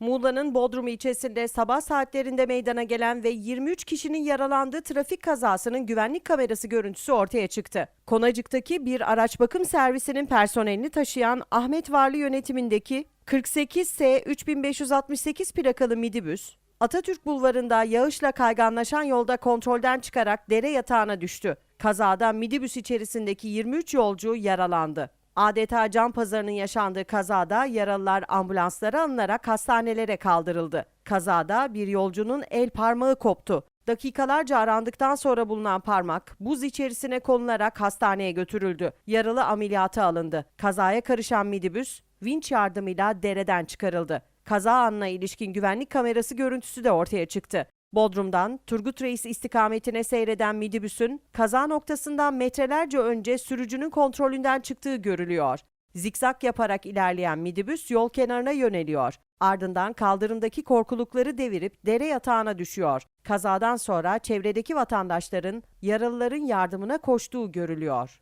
Muğla'nın Bodrum ilçesinde sabah saatlerinde meydana gelen ve 23 kişinin yaralandığı trafik kazasının güvenlik kamerası görüntüsü ortaya çıktı. Konacık'taki bir araç bakım servisinin personelini taşıyan Ahmet Varlı yönetimindeki 48S 3568 plakalı midibüs, Atatürk Bulvarı'nda yağışla kayganlaşan yolda kontrolden çıkarak dere yatağına düştü. Kazada midibüs içerisindeki 23 yolcu yaralandı. Adeta can pazarının yaşandığı kazada yaralılar ambulanslara alınarak hastanelere kaldırıldı. Kazada bir yolcunun el parmağı koptu. Dakikalarca arandıktan sonra bulunan parmak buz içerisine konularak hastaneye götürüldü. Yaralı ameliyata alındı. Kazaya karışan midibüs vinç yardımıyla dereden çıkarıldı. Kaza anına ilişkin güvenlik kamerası görüntüsü de ortaya çıktı. Bodrum'dan Turgut Reis istikametine seyreden midibüsün kaza noktasından metrelerce önce sürücünün kontrolünden çıktığı görülüyor. Zikzak yaparak ilerleyen midibüs yol kenarına yöneliyor. Ardından kaldırımdaki korkulukları devirip dere yatağına düşüyor. Kazadan sonra çevredeki vatandaşların yaralıların yardımına koştuğu görülüyor.